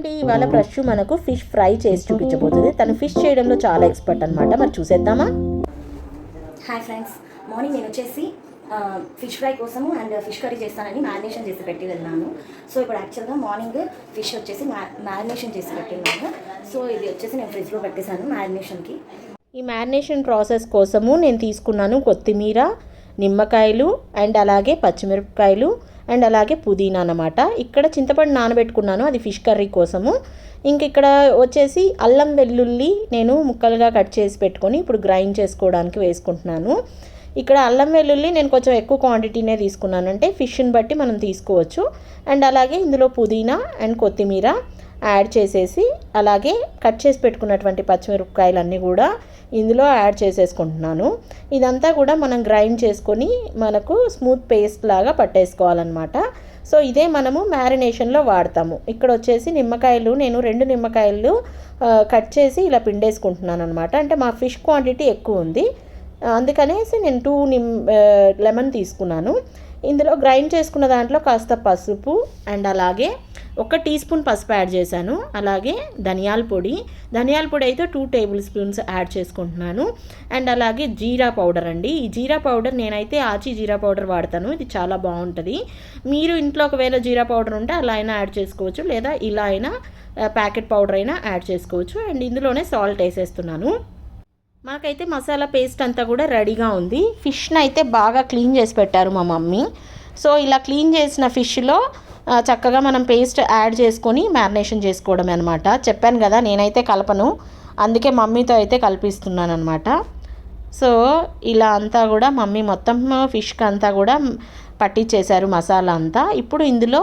అండి ఇవాళ ప్రశ్ మనకు ఫిష్ ఫ్రై చేసి చూపించబోతుంది. తను ఫిష్ చేయడంలో చాలా ఎక్స్పర్ట్ అనమాట మరి చూసేద్దామా? Hi friends. మార్నింగ్ నేను వచ్చేసి ఫిష్ ఫ్రై కోసము అండ్ ఫిష్ కర్రీ చేస్తానని మ్యారినేషన్ చేసి పెట్టి వెళ్ళాను. సో ఇప్పుడు యాక్చువల్గా మార్నింగ్ ఫిష్ వచ్చేసి మ్యా మ్యారినేషన్ చేసి పెట్టిన్నాను సో ఇది వచ్చేసి నేను ఫ్రిడ్జ్లో పెట్టేశాను మ్యారినేషన్కి. ఈ మ్యారినేషన్ ప్రాసెస్ కోసము నేను తీసుకున్నాను కొత్తిమీర నిమ్మకాయలు అండ్ అలాగే పచ్చిమిరపకాయలు. అండ్ అలాగే పుదీనా అనమాట ఇక్కడ చింతపండు నానబెట్టుకున్నాను అది ఫిష్ కర్రీ కోసము. ఇంక ఇక్కడ వచ్చేసి అల్లం వెల్లుల్లి నేను ముక్కలుగా కట్ చేసి పెట్టుకొని ఇప్పుడు గ్రైండ్ చేసుకోవడానికి వేసుకుంటున్నాను. ఇక్కడ అల్లం వెల్లుల్లి నేను కొంచెం ఎక్కువ క్వాంటిటీనే తీసుకున్నాను. అంటే ఫిష్ని బట్టి మనం తీసుకోవచ్చు. అండ్ అలాగే ఇందులో పుదీనా అండ్ కొత్తిమీర. యాడ్ చేసేసి అలాగే కట్ చేసి పెట్టుకున్నటువంటి పచ్చిమిరపకాయలన్నీ కూడా ఇందులో యాడ్ చేసేసుకుంటున్నాను. ఇదంతా కూడా మనం గ్రైండ్ చేసుకొని మనకు స్మూత్ పేస్ట్ లాగా పట్టేసుకోవాలన్నమాట. సో ఇదే మనము మ్యారినేషన్లో వాడతాము. ఇక్కడ వచ్చేసి నిమ్మకాయలు నేను రెండు నిమ్మకాయలు కట్ చేసి ఇలా పిండేసుకుంటున్నాను అనమాట అంటే మా ఫిష్ క్వాంటిటీ ఎక్కువ ఉంది. అందుకనేసి నేను టూ నిమ్ లెమన్ తీసుకున్నాను. ఇందులో గ్రైండ్ చేసుకున్న దాంట్లో కాస్త పసుపు అండ్ అలాగే ఒక టీ స్పూన్ పసుపు యాడ్ చేశాను. అలాగే ధనియాల పొడి. ధనియాల పొడి అయితే టూ టేబుల్ స్పూన్స్ యాడ్ చేసుకుంటున్నాను. అండ్ అలాగే జీరా పౌడర్ అండి. ఈ జీరా పౌడర్ నేనైతే ఆచి జీరా పౌడర్ వాడతాను. ఇది చాలా బాగుంటుంది. మీరు ఇంట్లో ఒకవేళ జీరా పౌడర్ ఉంటే అలా అయినా యాడ్ చేసుకోవచ్చు. లేదా ఇలా అయినా ప్యాకెట్ పౌడర్ అయినా యాడ్ చేసుకోవచ్చు. అండ్ ఇందులోనే సాల్ట్ వేసేస్తున్నాను. మాకైతే మసాలా పేస్ట్ అంతా కూడా రెడీగా ఉంది. ఫిష్ని అయితే బాగా క్లీన్ చేసి పెట్టారు మా మమ్మీ. సో ఇలా క్లీన్ చేసిన ఫిష్లో చక్కగా మనం పేస్ట్ యాడ్ చేసుకొని మ్యారినేషన్ చేసుకోవడం అనమాట చెప్పాను కదా నేనైతే కలపను. అందుకే మమ్మీతో అయితే కల్పిస్తున్నాను అనమాట సో ఇలా అంతా కూడా మమ్మీ మొత్తం ఫిష్కి అంతా కూడా పట్టించేశారు మసాలా అంతా. ఇప్పుడు ఇందులో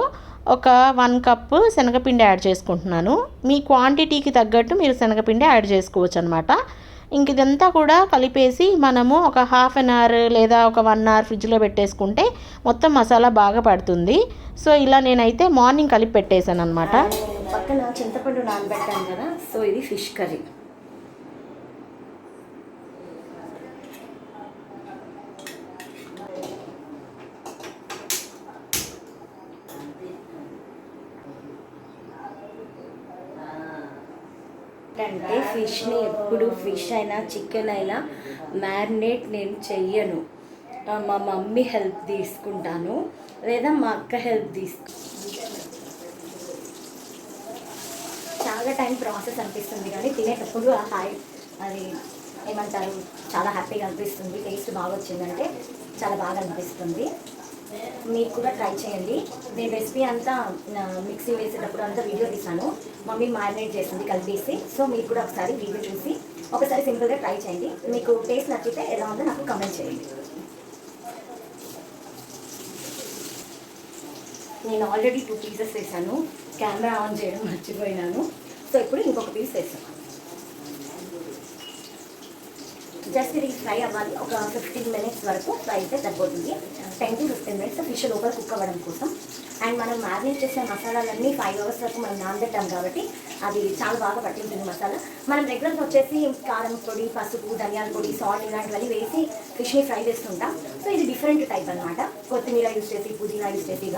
ఒక వన్ కప్ శనగపిండి యాడ్ చేసుకుంటున్నాను. మీ క్వాంటిటీకి తగ్గట్టు మీరు శనగపిండి యాడ్ చేసుకోవచ్చు అనమాట ఇంక ఇదంతా కూడా కలిపేసి మనము ఒక హాఫ్ అన్ అవర్ లేదా ఒక వన్ అవర్ ఫ్రిడ్జ్లో పెట్టేసుకుంటే మొత్తం మసాలా బాగా పడుతుంది. సో ఇలా నేనైతే మార్నింగ్ కలిపి పెట్టేశాను అనమాట పక్కన చింతపండు నానబెట్టాను కదా సో ఇది ఫిష్ కర్రీ ఏంటంటే ఫిష్ని ఎప్పుడు ఫిష్ అయినా చికెన్ అయినా మ్యారినేట్ నేను చెయ్యను. మా మమ్మీ హెల్ప్ తీసుకుంటాను. లేదా మా అక్క హెల్ప్ తీసుకు చాలా టైం ప్రాసెస్ అనిపిస్తుంది కానీ తినేటప్పుడు ఆ హాయ్ అది ఏమంటారు చాలా హ్యాపీగా అనిపిస్తుంది టేస్ట్ బాగా వచ్చిందంటే చాలా బాగా అనిపిస్తుంది. మీరు కూడా ట్రై చేయండి. నేను రెసిపీ అంతా మిక్సీ వేసేటప్పుడు అంతా వీడియో తీసాను మమ్మీ మ్యారినేట్ చేసింది కలిపేసి. సో మీరు కూడా ఒకసారి వీడియో చూసి ఒకసారి సింపుల్గా ట్రై చేయండి. మీకు టేస్ట్ నచ్చితే ఎలా ఉందో నాకు కమెంట్ చేయండి. నేను ఆల్రెడీ టూ పీసెస్ వేసాను. కెమెరా ఆన్ చేయడం మర్చిపోయినాను. సో ఇప్పుడు ఇంకొక పీస్ వేసాను. జస్ట్ ఇది ఫ్రై అవ్వాలి. ఒక ఫిఫ్టీన్ మినిట్స్ వరకు ఫ్రై అయితే సరిపోతుంది. Ten to fifteen minutes fish లోపల కుక్ అవ్వడం కోసం. అండ్ మనం మ్యారినేట్ చేసే మసాలాలన్నీ ఫైవ్ అవర్స్ వరకు మనం నానబెట్టాం కాబట్టి అది చాలా బాగా పట్టింటుంది మసాలా. మనం రెగ్యులర్గా వచ్చేసి కారం పొడి పసుపు ధనియాల పొడి సాల్ట్ ఇలాంటివన్నీ వేసి ఫిష్ని ఫ్రై చేస్తుంటాం. సో ఇది డిఫరెంట్ టైప్ అనమాట కొత్తిమీర యూస్ చేసి పుదీనా యూస్ చేసి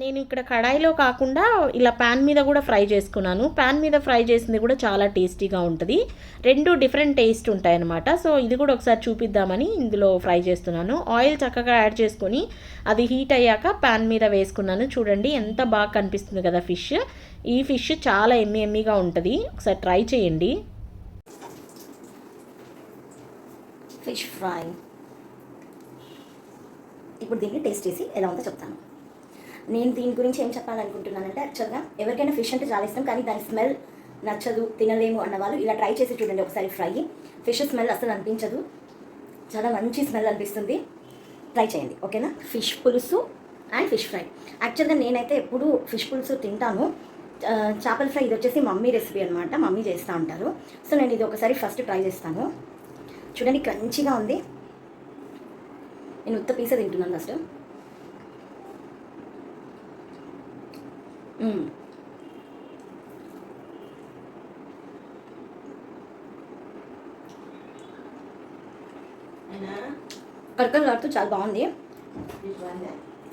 నేను ఇక్కడ కడాయిలో కాకుండా ఇలా ప్యాన్ మీద కూడా ఫ్రై చేసుకున్నాను. ప్యాన్ మీద ఫ్రై చేసింది కూడా చాలా టేస్టీగా ఉంటుంది. రెండు డిఫరెంట్ టేస్ట్ ఉంటాయన్నమాట సో ఇది కూడా ఒకసారి చూపిద్దామని ఇందులో ఫ్రై చేస్తున్నాను. ఆయిల్ చక్కగా యాడ్ చేసుకొని అది హీట్ అయ్యాక ప్యాన్ మీద వేసుకున్నాను. చూడండి ఎంత బాగా కనిపిస్తుంది కదా ఫిష్ ఈ ఫిష్ చాలా ఎమ్మి ఎమ్మిగా ఉంటుంది. ఒకసారి ట్రై చేయండి. ఫిష్ ఫ్రై ఇప్పుడు దీన్ని టేస్ట్ చేసి ఎలా ఉందో చెప్తాను. నేను దీని గురించి ఏం చెప్పాలనుకుంటున్నానంటే యాక్చువల్గా ఎవరికైనా ఫిష్ అంటే చాలా ఇష్టం కానీ దాని స్మెల్ నచ్చదు తినలేము అన్న వాళ్ళు ఇలా ట్రై చేసి చూడండి ఒకసారి ఫ్రై ఫిష్ స్మెల్ అసలు అనిపించదు. చాలా మంచి స్మెల్ అనిపిస్తుంది. ట్రై చేయండి ఓకేనా ఫిష్ పులుసు అండ్ ఫిష్ ఫ్రై యాక్చువల్గా నేనైతే ఎప్పుడు ఫిష్ పులుసు తింటాను. చేపల ఫ్రై ఇది వచ్చేసి మమ్మీ రెసిపీ అనమాట మమ్మీ చేస్తూ ఉంటారు. సో నేను ఇది ఒకసారి ఫస్ట్ ట్రై చేస్తాను. చూడండి క్రంచిగా ఉంది. నేను ఉత్త పీస తింటున్నాను ఫస్ట్ మ్మ్. కరకరలాడుతూ చాలా బాగుంది.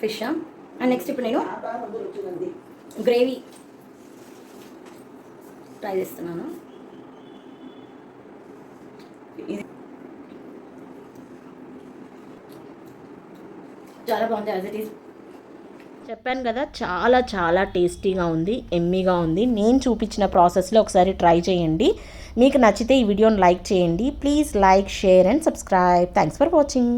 ఫిష్ అండ్ నెక్స్ట్ ఇప్పుడు నేను గ్రేవీ ట్రై చేస్తున్నాను. చాలా బాగుంది యాజ్ ఇట్ ఈస్ చెప్పాను కదా చాలా చాలా టేస్టీగా ఉంది ఎమ్మీగా ఉంది. నేను చూపించిన ప్రాసెస్లో ఒకసారి ట్రై చేయండి. మీకు నచ్చితే ఈ వీడియోని లైక్ చేయండి. Please like share and subscribe. Thanks for watching.